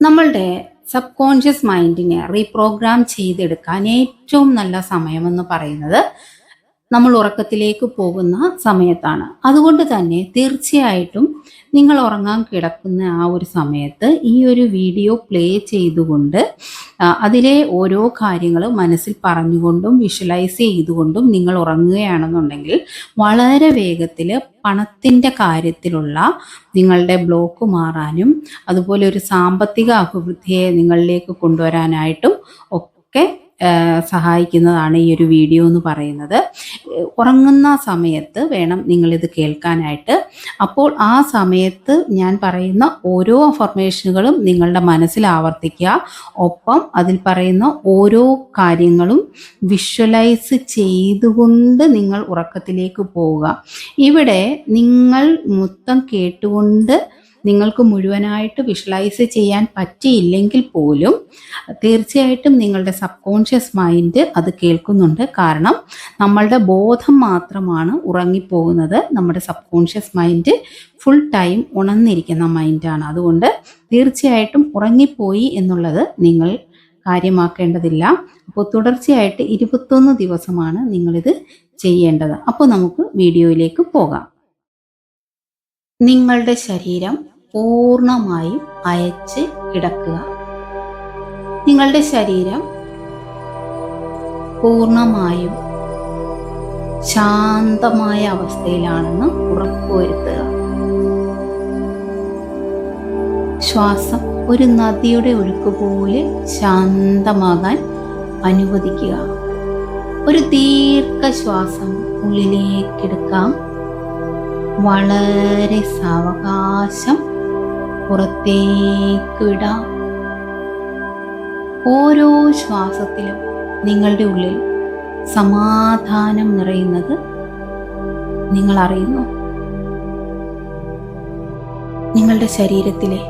നമ്മളുടെ sub conscious മൈൻഡിനെ reprogram ചെയ്തെടുക്കാൻ ഏറ്റവും നല്ല സമയമെന്ന് പറയുന്നത് നമ്മൾ ഉറക്കത്തിലേക്ക് പോകുന്ന സമയത്താണ്. അതുകൊണ്ട് തന്നെ തീർച്ചയായിട്ടും നിങ്ങൾ ഉറങ്ങാൻ കിടക്കുന്ന ആ ഒരു സമയത്ത് ഈ ഒരു വീഡിയോ പ്ലേ ചെയ്തുകൊണ്ട് അതിലെ ഓരോ കാര്യങ്ങൾ മനസ്സിൽ പറഞ്ഞുകൊണ്ടും വിഷ്വലൈസ് ചെയ്തുകൊണ്ടും നിങ്ങൾ ഉറങ്ങുകയാണെന്നുണ്ടെങ്കിൽ വളരെ വേഗത്തിൽ പണത്തിന്റെ കാര്യത്തിലുള്ള നിങ്ങളുടെ ബ്ലോക്ക് മാറാനും അതുപോലെ ഒരു സാമ്പത്തിക അഭിവൃദ്ധിയെ നിങ്ങളിലേക്ക് കൊണ്ടുവരാനായിട്ടും ഒക്കെ സഹായിക്കുന്നതാണ് ഈ ഒരു വീഡിയോ എന്ന് പറയുന്നത്. ഉറങ്ങുന്ന സമയത്ത് വേണം നിങ്ങളിത് കേൾക്കാനായിട്ട്. അപ്പോൾ ആ സമയത്ത് ഞാൻ പറയുന്ന ഓരോ അഫർമേഷനുകളും നിങ്ങളുടെ മനസ്സിൽ ആവർത്തിക്കുക. ഒപ്പം അതിൽ പറയുന്ന ഓരോ കാര്യങ്ങളും വിഷ്വലൈസ് ചെയ്തുകൊണ്ട് നിങ്ങൾ ഉറക്കത്തിലേക്ക് പോവുക. ഇവിടെ നിങ്ങൾ മൊത്തം കേട്ടുകൊണ്ട് നിങ്ങൾക്ക് മുഴുവനായിട്ട് വിഷ്വലൈസ് ചെയ്യാൻ പറ്റിയില്ലെങ്കിൽ പോലും തീർച്ചയായിട്ടും നിങ്ങളുടെ സബ് കോൺഷ്യസ് മൈൻഡ് അത് കേൾക്കുന്നുണ്ട്. കാരണം നമ്മളുടെ ബോധം മാത്രമാണ് ഉറങ്ങിപ്പോകുന്നത്. നമ്മുടെ sub conscious mind full time ഉണർന്നിരിക്കുന്ന മൈൻഡാണ് അതുകൊണ്ട് തീർച്ചയായിട്ടും ഉറങ്ങിപ്പോയി എന്നുള്ളത് നിങ്ങൾ കാര്യമാക്കേണ്ടതില്ല. അപ്പോൾ തുടർച്ചയായിട്ട് ഇരുപത്തൊന്ന് ദിവസമാണ് നിങ്ങളിത് ചെയ്യേണ്ടത്. അപ്പോൾ നമുക്ക് വീഡിയോയിലേക്ക് പോകാം. നിങ്ങളുടെ ശരീരം പൂർണമായും അയച്ച് കിടക്കുക. നിങ്ങളുടെ ശരീരം പൂർണമായും ശാന്തമായ അവസ്ഥയിലാണെന്ന് ഉറപ്പുവരുത്തുക ശ്വാസം ഒരു നദിയുടെ ഒഴുക്ക് പോലെ ശാന്തമാകാൻ അനുവദിക്കുക. ഒരു ദീർഘശ്വാസം ഉള്ളിലേക്കെടുക്കാം വളരെ സാവകാശം പുറത്തേക്ക് വിടാം ഓരോ ശ്വാസത്തിലും നിങ്ങളുടെ ഉള്ളിൽ സമാധാനം നിറയുന്നത് നിങ്ങൾ അറിയുന്നു. നിങ്ങളുടെ ശരീരത്തിലെ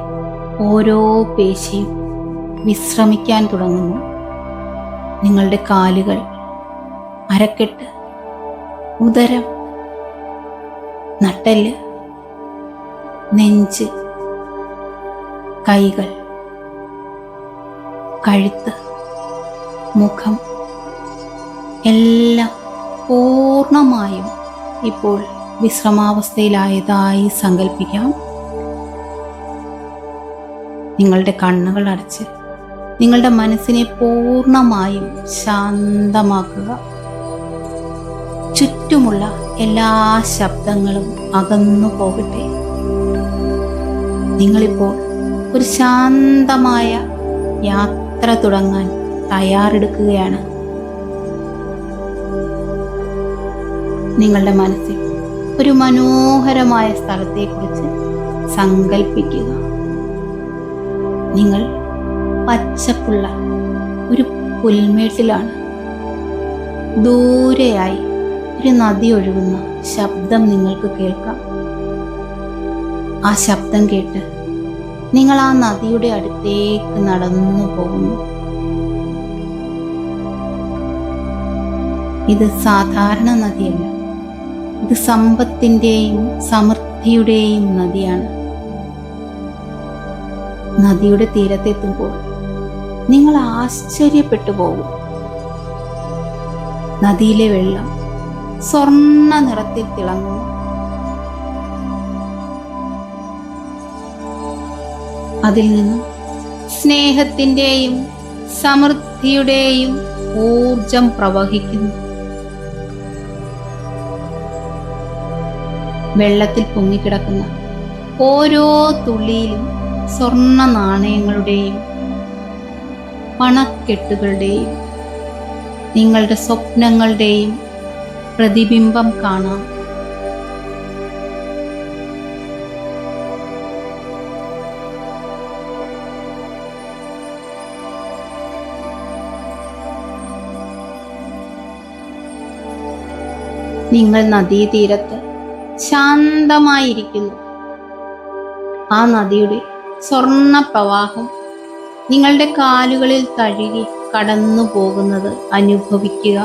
ഓരോ പേശിയും വിശ്രമിക്കാൻ തുടങ്ങുന്നു. നിങ്ങളുടെ കാലുകൾ അരക്കെട്ട് ഉദരം നട്ടൽ നെഞ്ച് കൈകൾ കഴുത്ത് മുഖം എല്ലാം പൂർണമായും ഇപ്പോൾ വിശ്രമാവസ്ഥയിലായതായി സങ്കല്പിക്കാം നിങ്ങളുടെ കണ്ണുകൾ അടച്ച് നിങ്ങളുടെ മനസ്സിനെ പൂർണമായും ശാന്തമാക്കുക. ചുറ്റുമുള്ള എല്ലാ ശബ്ദങ്ങളും അകന്നു പോകട്ടെ നിങ്ങളിപ്പോൾ ഒരു ശാന്തമായ യാത്ര തുടങ്ങാൻ തയ്യാറെടുക്കുകയാണ്. നിങ്ങളുടെ മനസ്സിൽ ഒരു മനോഹരമായ സ്ഥലത്തെക്കുറിച്ച് സങ്കല്പിക്കുക നിങ്ങൾ പച്ചപ്പുള്ള ഒരു പുൽമേട്ടിലാണ്. ദൂരെയായി ഒരു നദി ഒഴുകുന്ന ശബ്ദം നിങ്ങൾക്ക് കേൾക്കാം. ആ ശബ്ദം കേട്ട് നിങ്ങൾ ആ നദിയുടെ അടുത്തേക്ക് നടന്നു പോകുന്നു. ഇത് സാധാരണ നദിയല്ല. ഇത് സമ്പത്തിന്റെയും സമൃദ്ധിയുടെയും നദിയാണ്. നദിയുടെ തീരത്തെത്തുമ്പോൾ നിങ്ങൾ ആശ്ചര്യപ്പെട്ടു പോകും. നദിയിലെ വെള്ളം സ്വർണ നിറത്തിൽ തിളങ്ങുന്നു. അതിൽ നിന്നും സ്നേഹത്തിന്റെയും സമൃദ്ധിയുടെയും ഊർജം പ്രവഹിക്കുന്നു. വെള്ളത്തിൽ പൊങ്ങിക്കിടക്കുന്ന ഓരോ തുള്ളിയിലും സ്വർണ നാണയങ്ങളുടെയും പണക്കെട്ടുകളുടെയും നിങ്ങളുടെ സ്വപ്നങ്ങളുടെയും പ്രതിബിംബം കാണാം. നിങ്ങൾ നദീതീരത്ത് ശാന്തമായിരിക്കുന്നു. ആ നദിയുടെ സ്വർണ പ്രവാഹം നിങ്ങളുടെ കാലുകളിൽ തഴുകി കടന്നു പോകുന്നത് അനുഭവിക്കുക.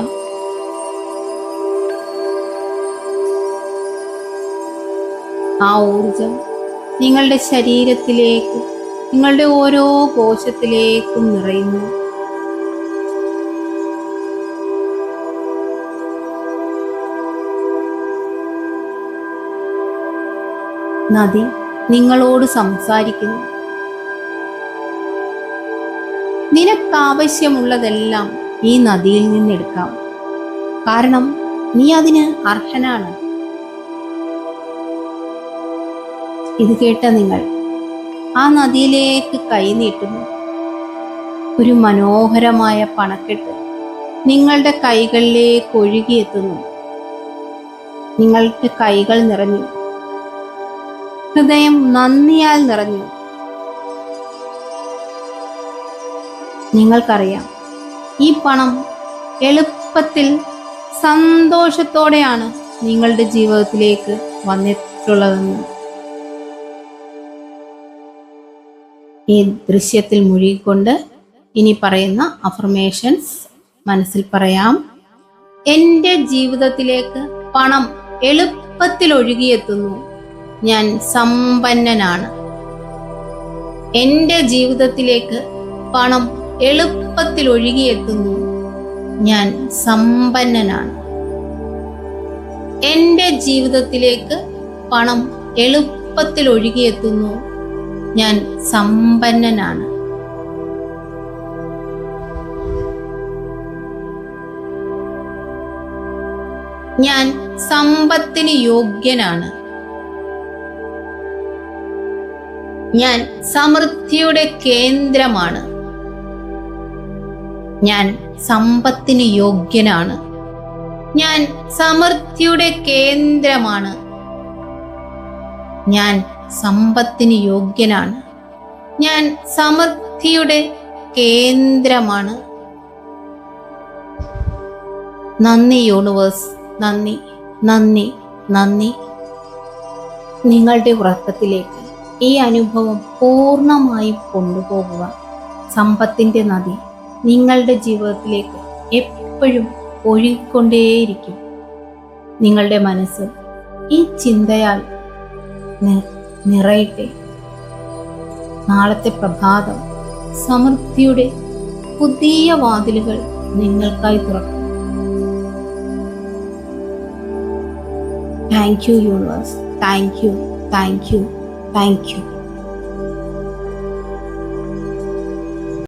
ആ ഊർജം നിങ്ങളുടെ ശരീരത്തിലേക്ക് നിങ്ങളുടെ ഓരോ കോശത്തിലേക്കും നിറയുന്നു. നദി നിങ്ങളോട് സംസാരിക്കുന്നു. നിനക്കാവശ്യമുള്ളതെല്ലാം ഈ നദിയിൽ നിന്നെടുക്കാം. കാരണം നീ അതിന് അർഹനാണ്. ഇത് കേട്ട നിങ്ങൾ ആ നദിയിലേക്ക് കൈനീട്ടുന്നു ഒരു മനോഹരമായ പണക്കെട്ട് നിങ്ങളുടെ കൈകളിലേക്ക് ഒഴുകിയെത്തുന്നു. നിങ്ങളുടെ കൈകൾ നിറഞ്ഞു. ഹൃദയം നന്ദിയാൽ നിറഞ്ഞു. നിങ്ങൾക്കറിയാം ഈ പണം എളുപ്പത്തിൽ സന്തോഷത്തോടെയാണ് നിങ്ങളുടെ ജീവിതത്തിലേക്ക് വന്നിട്ടുള്ളതെന്ന്. ഈ ദൃശ്യത്തിൽ മുഴുകിക്കൊണ്ട് ഇനി പറയുന്ന അഫർമേഷൻസ് മനസ്സിൽ പറയാം. എന്റെ ജീവിതത്തിലേക്ക് പണം എളുപ്പത്തിൽ ഒഴുകിയെത്തുന്നു. ഞാൻ സമ്പന്നനാണ്. എന്റെ ജീവിതത്തിലേക്ക് പണം എളുപ്പത്തിൽ ഒഴുകിയെത്തുന്നു. ഞാൻ സമ്പന്നനാണ്. എന്റെ ജീവിതത്തിലേക്ക് പണം എളുപ്പത്തിൽ ഒഴുകിയെത്തുന്നു. ഞാൻ സമ്പന്നനാണ്. ഞാൻ സമ്പത്തിന് യോഗ്യനാണ്. ഞാൻ സമൃദ്ധിയുടെ കേന്ദ്രമാണ്. ഞാൻ സമ്പത്തിന് യോഗ്യനാണ്. ഞാൻ സമൃദ്ധിയുടെ കേന്ദ്രമാണ്. ഞാൻ സമ്പത്തിന് യോഗ്യനാണ്. ഞാൻ സമൃദ്ധിയുടെ കേന്ദ്രമാണ്. നന്ദി യൂണിവേഴ്സ്. നന്ദി നന്ദി നന്ദി. നിങ്ങളുടെ ഉറക്കത്തിലേക്ക്. ഈ അനുഭവം പൂർണമായി കൊണ്ടുപോകുക. സമ്പത്തിന്റെ നദി നിങ്ങളുടെ ജീവിതത്തിലേക്ക് എപ്പോഴും ഒഴുകിക്കൊണ്ടേയിരിക്കും. നിങ്ങളുടെ മനസ്സ് ഈ ചിന്തയാൽ നിറയട്ടെ. നാളത്തെ പ്രഭാതം സമൃദ്ധിയുടെ പുതിയ വാതിലുകൾ നിങ്ങൾക്കായി തുറക്കും. Thank you universe thank you thank you thank you